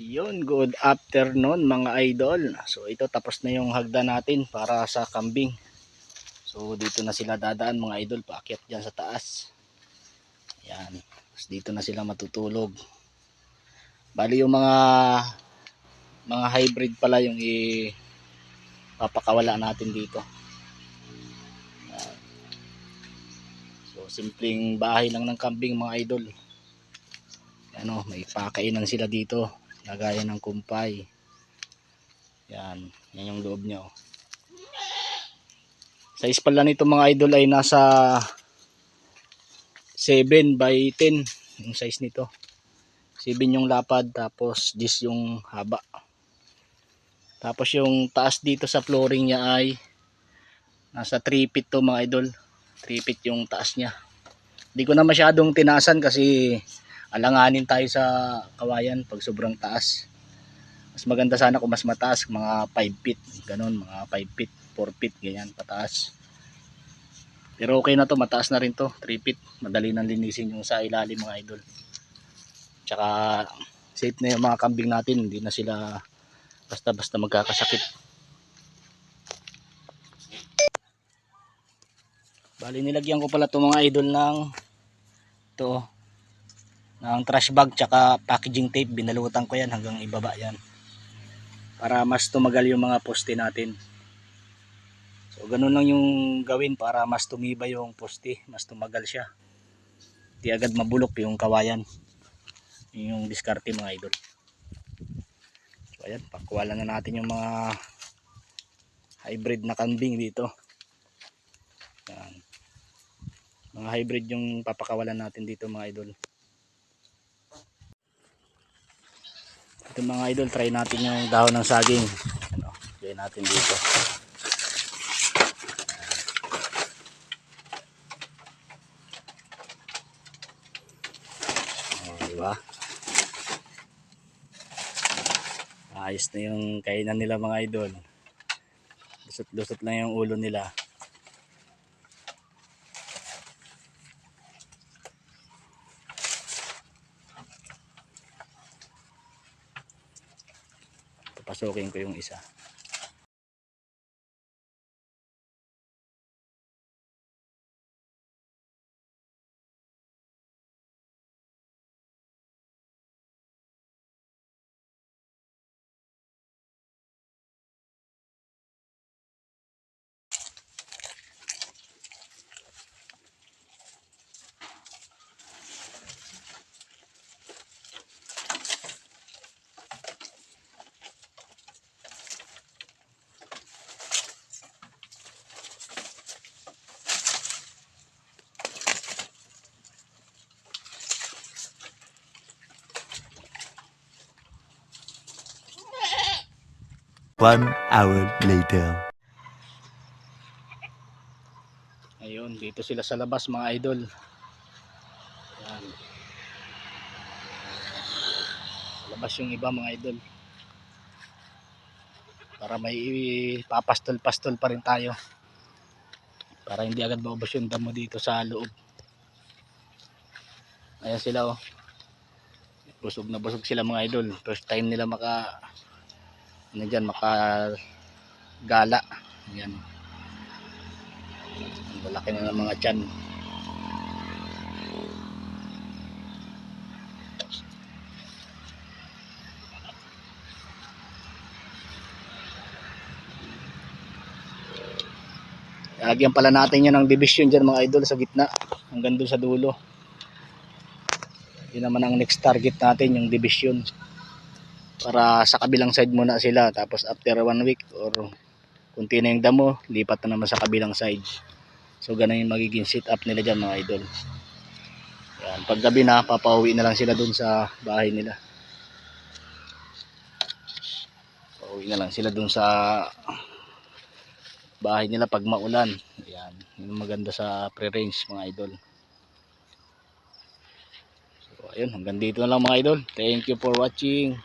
Yun, good afternoon mga idol. So ito tapos na yung hagda natin para sa kambing. So dito na sila dadaan mga idol, paakyat dyan sa taas. Yan. Tapos dito na sila matutulog. Bali yung mga mga hybrid pala yung i papakawala natin dito. So simpleng bahay lang ng kambing mga idol. Ano, may pakainan sila dito lagayan ng kumpay. Yan. Yan yung loob niya oh. size pala nito mga idol ay nasa 7 by 10 yung size nito. 7 yung lapad tapos 10 yung haba. Tapos yung taas dito sa flooring niya ay nasa 3 feet to mga idol. 3 feet yung taas niya. Hindi ko na masyadong tinasan kasi alanganin tayo sa kawayan pag sobrang taas. Mas maganda sana kung mas mataas mga 5 feet ganun mga 5 feet 4 feet ganyan pataas. Pero okay na to mataas na rin to 3 feet. Madali nang linisin yung sa ilalim mga idol. Tsaka safe na yung mga kambing natin hindi na sila basta basta magkakasakit. Bali nilagyan ko pala to mga idol ng to ng trash bag tsaka packaging tape binalutan ko yan hanggang ibaba yan. Para mas tumagal yung mga poste natin. So ganun lang yung gawin para mas tumibay yung poste mas tumagal siya. Di agad mabulok yung kawayan. Yun yung diskarte mga idol. So ayan pakuwalan na natin yung mga hybrid na kambing dito. Yan mga hybrid yung papakawalan natin dito mga idol Ito mga idol, try natin yung dahon ng saging. Ano, gawin natin dito. Oh, diba? Ayos na yung kainan nila mga idol. Lusot-lusot lang yung ulo nila. Papasukin ko yung isa. One hour later. Ayun, dito sila sa labas mga idol. Yan. Sa labas yung iba mga idol. Para may papastol-pastol pa rin tayo. Para hindi agad maubos yung damo dito sa loob. Ayan sila oh. Busog na busog sila mga idol. First time nila maka ano dyan, maka gala. Yan. Ang lalaki na ng mga tiyan. Lagyan pala natin yan ng division dyan mga idol sa gitna. Hanggang doon sa dulo. Yun naman ang next target natin yung division. Para sa kabilang side muna sila. Tapos after one week or kunti na yung damo, lipat na naman sa kabilang side. So ganun yung magiging sit up nila dyan mga idol. Yan, pag gabi na, papauwi na lang sila dun sa bahay nila. Pauwi na lang sila dun sa bahay nila pag maulan. Yan, yun maganda sa pre-range mga idol. So ayun, hanggang dito na lang mga idol. Thank you for watching.